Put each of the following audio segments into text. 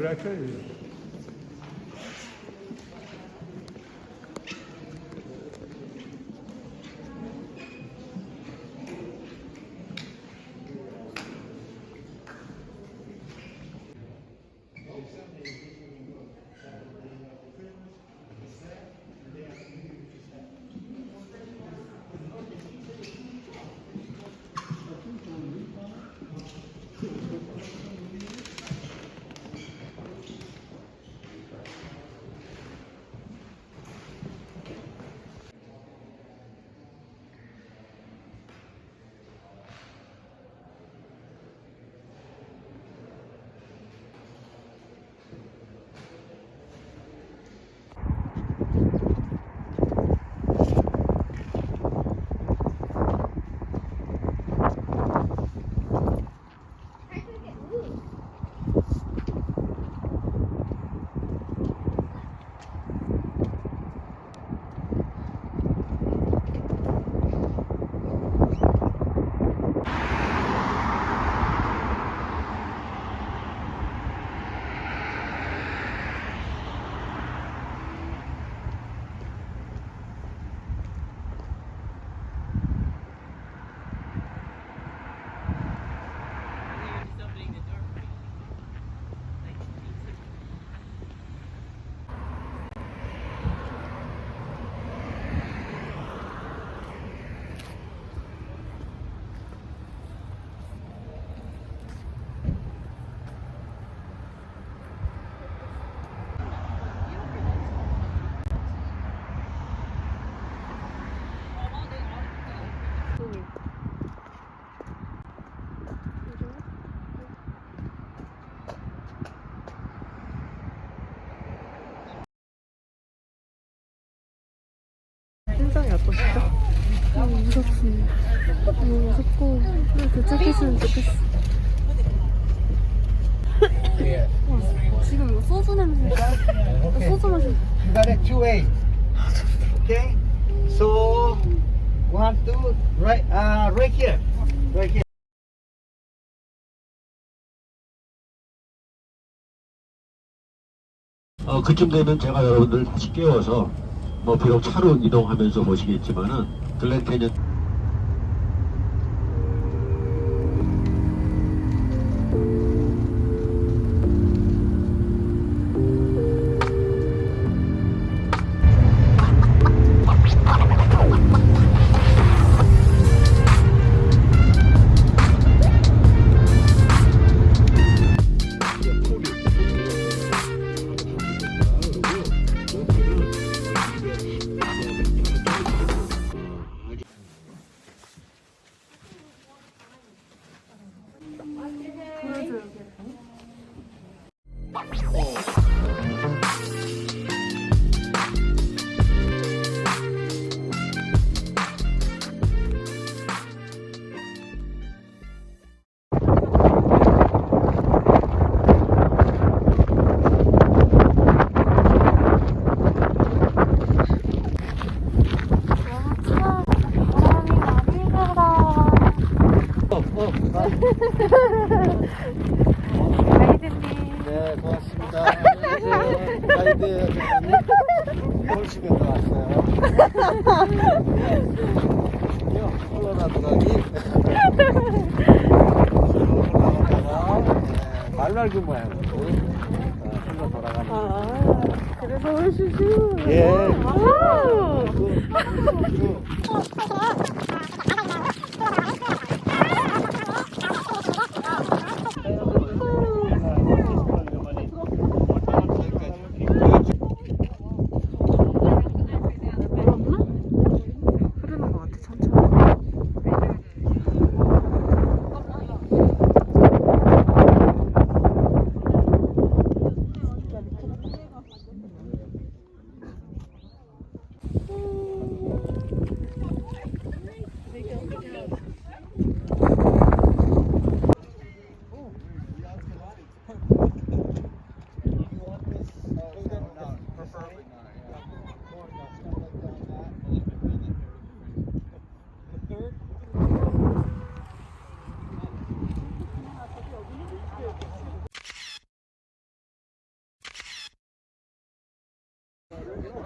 branca aí. 도착했으면 좋겠어. 와, 지금 이거 소주 냄새. 소주 마시. You got it two A. Okay. So one, two, right, uh, right here, right here. 어, 그쯤 되면 제가 여러분들 다시 깨워서 뭐 비록 차로 이동하면서 보시겠지만은 글렌캐년 Yeah. 말날그 모양으로 어, 흘러 돌아가는. 아, 그래서 홀슈슈. 예. 아.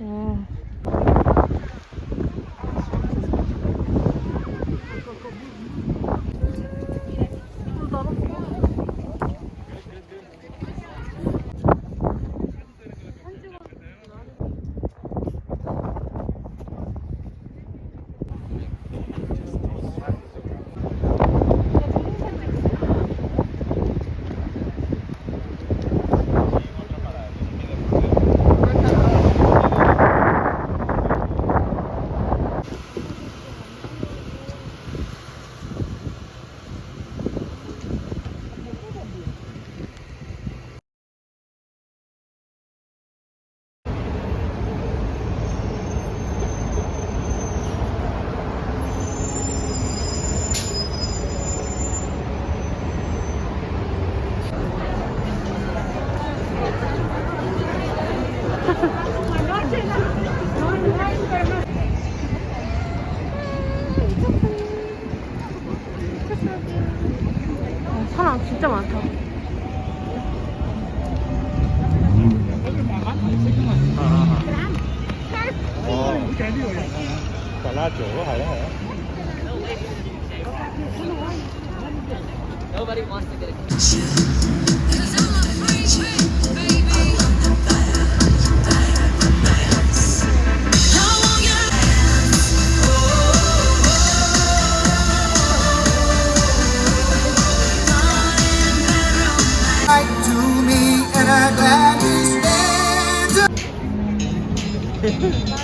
와. 어, 사람 진짜 많다. Cả la chỗ có phải đó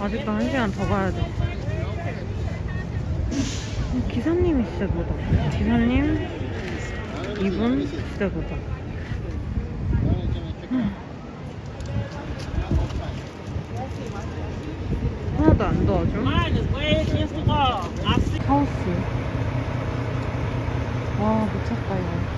아직도 한 시간 더 가야 돼. 기사님이 진짜 노다. 기사님, 이분 진짜 노다. 하나도 안 도와줘. 하우스. 와, 미쳤다, 이거.